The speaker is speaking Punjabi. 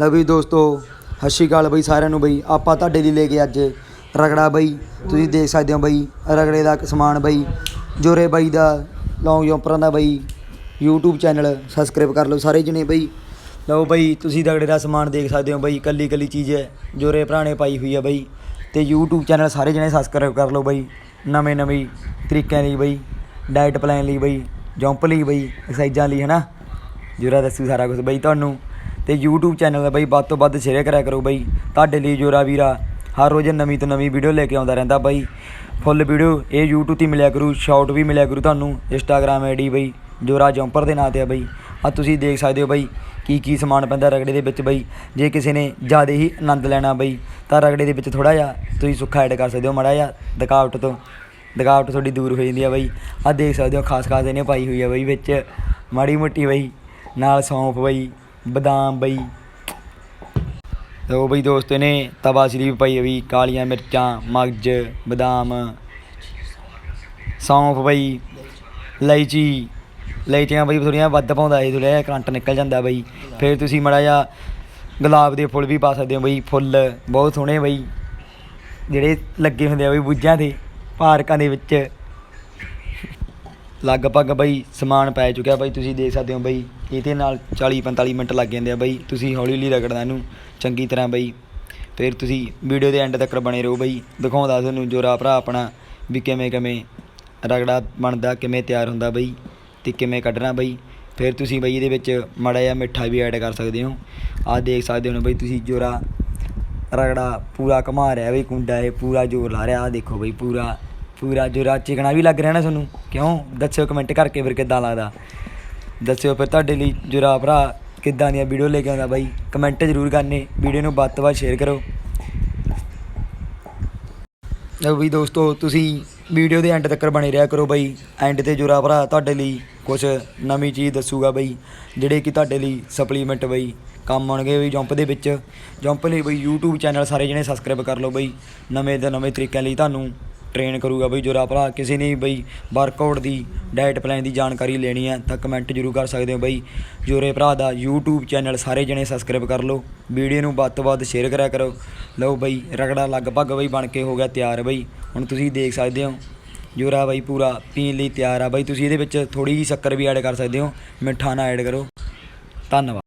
ਲੈ ਬਈ ਦੋਸਤੋ, ਸਤਿ ਸ਼੍ਰੀ ਅਕਾਲ ਬਈ ਸਾਰਿਆਂ ਨੂੰ ਬਈ। ਆਪਾਂ ਤੁਹਾਡੇ ਲਈ ਲੈ ਕੇ ਅੱਜ ਰਗੜਾ ਬਈ। ਤੁਸੀਂ ਦੇਖ ਸਕਦੇ ਹੋ ਬਈ, ਰਗੜੇ ਦਾ ਸਮਾਨ ਬਈ, ਜੋਰੇ ਬਾਈ ਦਾ, ਲੌਂਗ ਜੰਪਰਾਂ ਦਾ ਬਈ, YouTube ਚੈਨਲ ਸਬਸਕ੍ਰਾਈਬ ਕਰ ਲਓ ਸਾਰੇ ਜਣੇ ਬਈ। ਲਓ ਬਈ, ਤੁਸੀਂ ਰਗੜੇ ਦਾ ਸਮਾਨ ਦੇਖ ਸਕਦੇ ਹੋ ਬਈ, ਕੱਲੀ ਕੱਲੀ ਚੀਜ਼ ਹੈ, ਜੋਰੇ ਭਰਾਣੇ ਪਾਈ ਹੋਈ ਹੈ ਬਈ। ਤੇ YouTube ਚੈਨਲ ਸਾਰੇ ਜਣੇ ਸਬਸਕ੍ਰਾਈਬ ਕਰ ਲਓ ਬਈ, ਨਵੇਂ ਨਵੇਂ ਤਰੀਕਿਆਂ ਲਈ ਬਈ ਡਾਈਟ ਪਲਾਨ ਲਈ ਬਈ ਜੰਪ ਲਈ ਬਈ ਐਕਸਰਸਾਈਜ਼ਾਂ ਲਈ, ਹਨਾ? ਜੋਰਾ ਦੱਸੂ ਸਾਰਾ ਕੁਝ ਬਈ ਤੁਹਾਨੂੰ। ਤੇ YouTube ਚੈਨਲ ਦਾ ਬਈ ਵੱਧ ਤੋਂ ਵੱਧ ਸ਼ੇਅਰ ਕਰਿਆ ਕਰੋ ਬਈ। ਤੁਹਾਡੇ ਲਈ ਜੋਰਾ ਵੀਰਾ ਹਰ ਰੋਜ਼ ਨਵੀਂ ਤੋਂ ਨਵੀਂ ਵੀਡੀਓ ਲੈ ਕੇ ਆਉਂਦਾ ਰਹਿੰਦਾ ਬਈ। ਫੁੱਲ ਵੀਡੀਓ ਇਹ YouTube ਤੇ ਮਿਲਿਆ ਕਰੂ ਸ਼ਾਰਟ ਵੀ ਮਿਲਿਆ ਕਰੂ ਤੁਹਾਨੂੰ। Instagram ਆਈਡੀ ਬਈ, ਜੋਰਾ ਜੰਪਰ ਦੇ ਨਾਂ ਤੇ ਆ ਬਈ। ਆ ਤੁਸੀਂ ਦੇਖ ਸਕਦੇ ਹੋ ਬਈ ਕੀ ਕੀ ਸਮਾਨ ਪੈਂਦਾ ਰਗੜੇ ਦੇ ਵਿੱਚ ਬਈ। ਜੇ ਕਿਸੇ ਨੇ ਜ਼ਿਆਦਾ ਹੀ ਆਨੰਦ ਲੈਣਾ ਬਈ, ਤਾਂ ਰਗੜੇ ਦੇ ਵਿੱਚ ਥੋੜਾ ਜਿਹਾ ਤੁਸੀਂ ਸੁੱਖਾ ਐਡ ਕਰ ਸਕਦੇ ਹੋ, ਮਾੜਾ ਜਿਹਾ ਥਕਾਵਟ ਤੋਂ। ਥਕਾਵਟ ਤੁਹਾਡੀ ਦੂਰ ਹੋ ਜਾਂਦੀ ਆ ਬਈ। ਆ ਦੇਖ ਸਕਦੇ ਹੋ, ਖਾਸ ਖਾਸ ਇਹਨੇ ਪਾਈ ਹੋਈ ਆ ਬਈ ਵਿੱਚ। ਮਾੜੀ ਮੋਟੀ ਬਈ, ਨਾਲ ਸੌਂਫ ਬਈ ਬਦਾਮ ਬਈ। ਲੋ ਬਈ ਦੋਸਤ ਨੇ ਤਵਾ ਸ਼ਰੀਫ ਪਾਈ ਬਈ, ਕਾਲੀਆਂ ਮਿਰਚਾਂ ਮਗਜ ਬਦਾਮ। ਸੌਂਫ ਬਈ, ਇਲਾਇਚੀ, ਇਲਾਇਚੀਆਂ ਬਈ ਥੋੜੀਆਂ ਵੱਧ ਪਾਉਂਦਾ ਇਹ, ਥੋੜ੍ਹਾ ਜਿਹਾ ਕਰੰਟ ਨਿਕਲ ਜਾਂਦਾ ਬਈ। ਫਿਰ ਤੁਸੀਂ ਮੜਾ ਜਿਹਾ ਗੁਲਾਬ ਦੇ ਫੁੱਲ ਵੀ ਪਾ ਸਕਦੇ ਹੋ ਬਈ, ਫੁੱਲ ਬਹੁਤ ਸੋਹਣੇ ਬਈ। ਜਿਹੜੇ ਲੱਗੇ ਹੁੰਦੇ ਆ ਬਈ ਬੁੱਝਾਂ ਤੇ ਪਾਰਕਾਂ ਦੇ ਵਿੱਚ। ਲਗਭਗ ਬਈ ਸਮਾਨ ਪੈ ਚੁੱਕਿਆ ਬਈ, ਤੁਸੀਂ ਦੇਖ ਸਕਦੇ ਹੋ ਬਈ, ਇਹਦੇ ਨਾਲ 40 45 ਮਿੰਟ ਲੱਗ ਜਾਂਦੇ ਆ ਬਈ, ਤੁਸੀਂ ਹੌਲੀ ਹੌਲੀ ਰਗੜਨਾ ਇਹਨੂੰ, ਚੰਗੀ ਤਰ੍ਹਾਂ ਬਈ। ਫਿਰ ਤੁਸੀਂ ਵੀਡੀਓ ਦੇ ਐਂਡ ਤੱਕ ਬਣੇ ਰਹੋ ਬਈ, ਦਿਖਾਉਂਦਾ ਤੁਹਾਨੂੰ ਜੋਰਾ ਭਰਾ ਆਪਣਾ ਵੀ ਕਿਵੇਂ ਕਿਵੇਂ ਰਗੜਾ ਬਣਦਾ, ਕਿਵੇਂ ਤਿਆਰ ਹੁੰਦਾ ਬਈ ਤੇ ਕਿਵੇਂ ਕੱਢਣਾ ਬਈ। ਫਿਰ ਤੁਸੀਂ ਬਈ ਇਹਦੇ ਵਿੱਚ ਮਾੜਾ ਜਿਹਾ ਮਿੱਠਾ ਵੀ ਐਡ ਕਰ ਸਕਦੇ ਹੋ। ਆਹ ਦੇਖ ਸਕਦੇ ਹੋ ਨਾ ਬਈ, ਤੁਸੀਂ ਜੋਰਾ ਰਗੜਾ ਪੂਰਾ ਘੁਮਾ ਰਿਹਾ ਬਈ, ਕੁੰਡਾ ਇਹ ਪੂਰਾ ਜ਼ੋਰ ਲਾ ਰਿਹਾ, ਆਹ ਦੇਖੋ ਬਈ, ਪੂਰਾ ਪੂਰਾ ਜ਼ੁਰਾ ਚਿਕਣਾ ਵੀ ਲੱਗ ਰਿਹਾ ਨਾ ਤੁਹਾਨੂੰ। ਕਿਉਂ? ਦੱਸਿਓ ਕਮੈਂਟ ਕਰਕੇ ਫਿਰ ਕਿੱਦਾਂ ਲੱਗਦਾ। ਦੱਸਿਓ ਫਿਰ ਤੁਹਾਡੇ ਲਈ ਜ਼ੁਰਾ ਭਰਾ ਕਿੱਦਾਂ ਦੀਆਂ ਵੀਡੀਓ ਲੈ ਕੇ ਆਉਂਦਾ ਬਾਈ। ਕਮੈਂਟ ਜ਼ਰੂਰ ਕਰਨੇ। ਵੀਡੀਓ ਨੂੰ ਵੱਧ ਤੋਂ ਵੱਧ ਸ਼ੇਅਰ ਕਰੋ। ਲਓ ਵੀ ਦੋਸਤੋ, ਤੁਸੀਂ ਵੀਡੀਓ ਦੇ ਐਂਡ ਤੱਕ ਬਣੇ ਰਿਹਾ ਕਰੋ ਬਈ। ਐਂਡ ਤੇ ਜ਼ੁਰਾ ਭਰਾ ਤੁਹਾਡੇ ਲਈ ਕੁਝ ਨਵੀਂ ਚੀਜ਼ ਦੱਸੂਗਾ ਬਾਈ, ਜਿਹੜੇ ਕਿ ਤੁਹਾਡੇ ਲਈ ਸਪਲੀਮੈਂਟ ਬਾਈ। ਕੰਮ ਆਉਣਗੇ ਬਈ ਜੰਪ ਦੇ ਵਿੱਚ। ਜੰਪ ਲਈ ਬਈ YouTube ਚੈਨਲ ਸਾਰੇ ਜਣੇ ਸਬਸਕ੍ਰਾਈਬ ਕਰ ਲਓ ਬਈ। ਨਵੇਂ ਤੋਂ ਨਵੇਂ ਤਰੀਕਿਆਂ ਲਈ ਤੁਹਾਨੂੰ ਟ੍ਰੇਨ ਕਰੂਗਾ ਬਈ ਜੋਰਾ ਭਰਾ ਕਿਸੇ ਨੇ ਵੀ ਬਈ ਵਰਕਆਊਟ ਦੀ ਡਾਈਟ ਪਲਾਨ ਦੀ ਜਾਣਕਾਰੀ ਲੈਣੀ ਹੈ, ਤਾਂ ਕਮੈਂਟ ਜ਼ਰੂਰ ਕਰ ਸਕਦੇ ਹੋ ਬਈ। ਜੋਰੇ ਭਰਾ ਦਾ YouTube ਚੈਨਲ ਸਾਰੇ ਜਣੇ ਸਬਸਕ੍ਰਾਈਬ ਕਰ ਲਓ। ਵੀਡੀਓ ਨੂੰ ਵੱਧ ਤੋਂ ਵੱਧ ਸ਼ੇਅਰ ਕਰਿਆ ਕਰੋ। ਲਓ ਬਈ, ਰਗੜਾ ਲਗਭਗ ਬਈ ਬਣ ਕੇ ਹੋ ਗਿਆ ਤਿਆਰ ਬਈ। ਹੁਣ ਤੁਸੀਂ ਦੇਖ ਸਕਦੇ ਹੋ ਜੋਰਾ ਬਾਈ ਪੂਰਾ ਪੀਣ ਲਈ ਤਿਆਰ ਆ ਬਾਈ। ਤੁਸੀਂ ਇਹਦੇ ਵਿੱਚ ਥੋੜੀ ਜਿਹੀ ਸ਼ੱਕਰ ਵੀ ਐਡ ਕਰ ਸਕਦੇ ਹੋ। ਮਿੱਠਾ ਨਾ ਐਡ ਕਰੋ। ਧੰਨਵਾਦ।